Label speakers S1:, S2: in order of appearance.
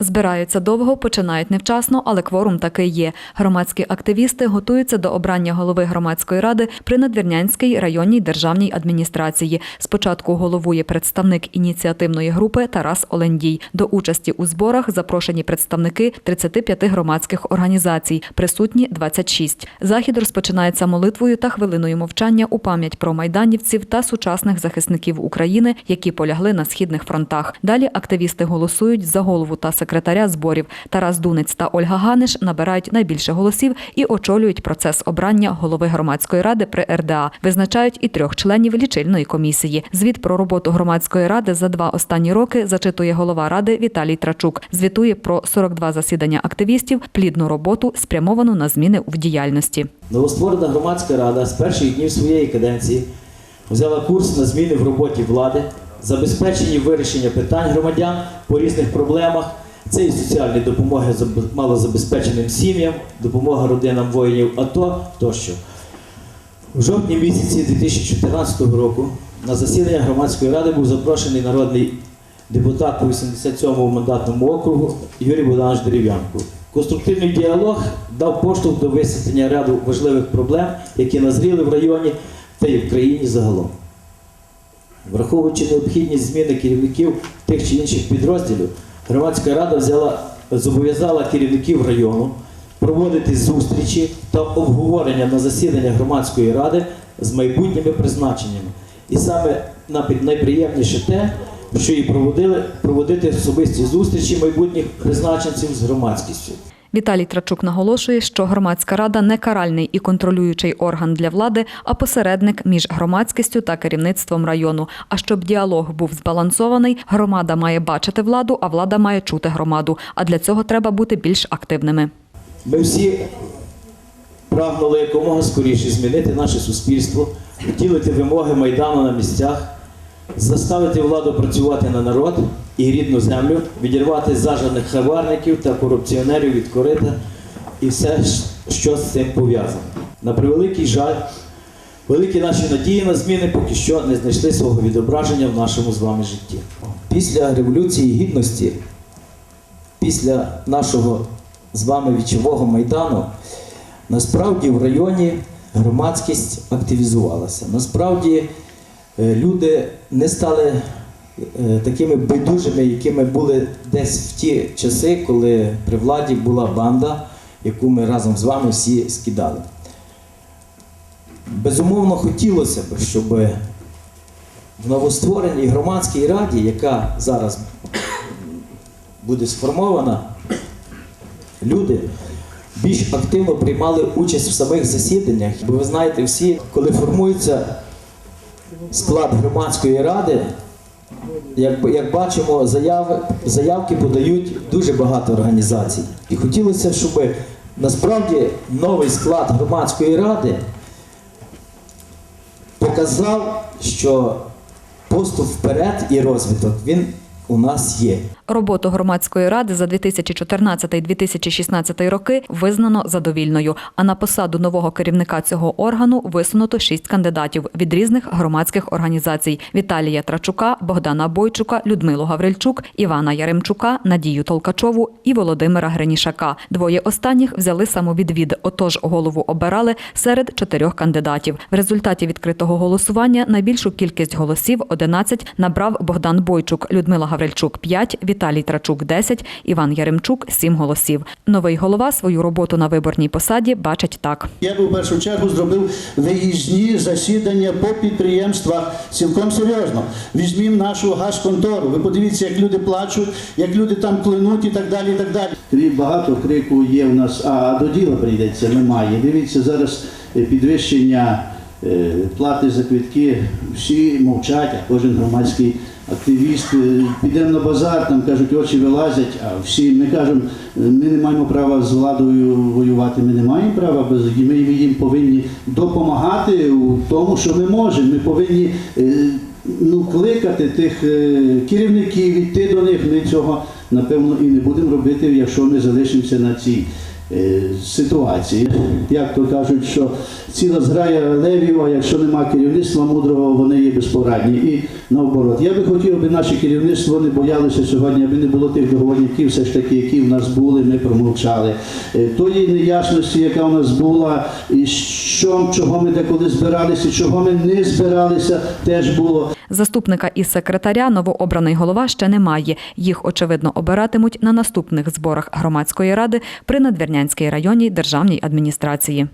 S1: Збираються довго, починають невчасно, але кворум таки є. Громадські активісти готуються до обрання голови громадської ради при Надвірнянській районній державній адміністрації. Спочатку головує представник ініціативної групи Тарас Олендій. До участі у зборах запрошені представники 35 громадських організацій, присутні 26. Захід розпочинається молитвою та хвилиною мовчання у пам'ять про майданівців та сучасних захисників України, які полягли на східних фронтах. Далі активісти голосують за голову та секретаря зборів. Тарас Дунець та Ольга Ганиш набирають найбільше голосів і очолюють процес обрання голови громадської ради при РДА. Визначають і трьох членів лічильної комісії. Звіт про роботу громадської ради за два останні роки зачитує голова ради Віталій Трачук. Звітує про 42 засідання активістів, плідну роботу, спрямовану на зміни в діяльності.
S2: Новостворена громадська рада з перших днів своєї каденції взяла курс на зміни в роботі влади, забезпечені вирішення питань громадян по різних проблемах. Це і соціальні допомоги заб- малозабезпеченим сім'ям, допомога родинам воїнів АТО тощо. У жовтні місяці 2014 року на засідання громадської ради був запрошений народний депутат по 87-му мандатному округу Юрій Богданович Дерев'янко. Конструктивний діалог дав поштовх до висвітлення ряду важливих проблем, які назріли в районі та й в країні загалом. Враховуючи необхідність зміни керівників тих чи інших підрозділів, громадська рада взяла, зобов'язала керівників району проводити зустрічі та обговорення на засіданнях громадської ради з майбутніми призначеннями. І саме найприємніше те, що і проводили проводити особисті зустрічі майбутніх призначенців з громадськістю.
S1: Віталій Трачук наголошує, що громадська рада не каральний і контролюючий орган для влади, а посередник між громадськістю та керівництвом району. А щоб діалог був збалансований, громада має бачити владу, а влада має чути громаду. А для цього треба бути більш активними.
S2: Ми всі прагнули якомога скоріше змінити наше суспільство, втілити вимоги Майдану на місцях, заставити владу працювати на народ і рідну землю, відірвати зажаних хабарників та корупціонерів від корита і все, що з цим пов'язано. На превеликий жаль, великі наші надії на зміни поки що не знайшли свого відображення в нашому з вами житті. Після Революції Гідності після нашого з вами вічового майдану, насправді в районі громадськість активізувалася. Насправді люди не стали е, такими байдужими, якими були десь в ті часи, коли при владі була банда, яку ми разом з вами всі скидали. Безумовно, хотілося б, щоб в новоствореній громадській раді, яка зараз буде сформована, люди більш активно приймали участь в самих засіданнях. Бо ви знаєте, всі, коли формується склад громадської ради, як, як бачимо, заяви, заявки подають дуже багато організацій. І хотілося, щоб насправді новий склад громадської ради показав, що поступ вперед і розвиток він у нас є.
S1: Роботу громадської ради за 2014-2016 роки визнано задовільною. А на посаду нового керівника цього органу висунуто шість кандидатів від різних громадських організацій: Віталія Трачука, Богдана Бойчука, Людмилу Гаврильчук, Івана Яремчука, Надію Толкачову і Володимира Гринішака. Двоє останніх взяли самовідвід. Отож, голову обирали серед чотирьох кандидатів. В результаті відкритого голосування найбільшу кількість голосів 11 набрав Богдан Бойчук, Людмила Гаврильчук 5, Віталій Трачук 10, Іван Яремчук 7 голосів. Новий голова свою роботу на виборній посаді бачить так.
S3: Я би в першу чергу зробив виїзні засідання по підприємствах цілком серйозно. Візьмімо нашу газконтору. Ви подивіться, як люди плачуть, як люди там клинуть і так далі. і так далі. Крі- Багато крику є в нас, а до діла прийдеться, немає. Дивіться, зараз підвищення е, плати за квитки, всі мовчать, а кожен громадський активіст. е, Підемо на базар, там кажуть, очі вилазять, а всі ми кажемо, ми не маємо права з владою воювати, ми не маємо права, ми їм повинні допомагати у тому, що ми можемо. Ми повинні е, ну, кликати тих керівників, йти до них. Ми цього напевно і не будемо робити, якщо ми залишимося на цій ситуації. Як то кажуть, що ціла зграя левів, а якщо нема керівництва мудрого, вони є безпорадні. І наоборот. Я би хотів, аби наше керівництво не боялося сьогодні, аби не було тих договорників, все ж таки, які в нас були, ми промовчали. Е, Тої неясності, яка в нас була, і що, чого ми деколи збиралися, чого ми не збиралися, теж було.
S1: Заступника із секретаря новообраний голова ще немає. Їх, очевидно, обиратимуть на наступних зборах громадської ради при Надвірнянській районній державній адміністрації.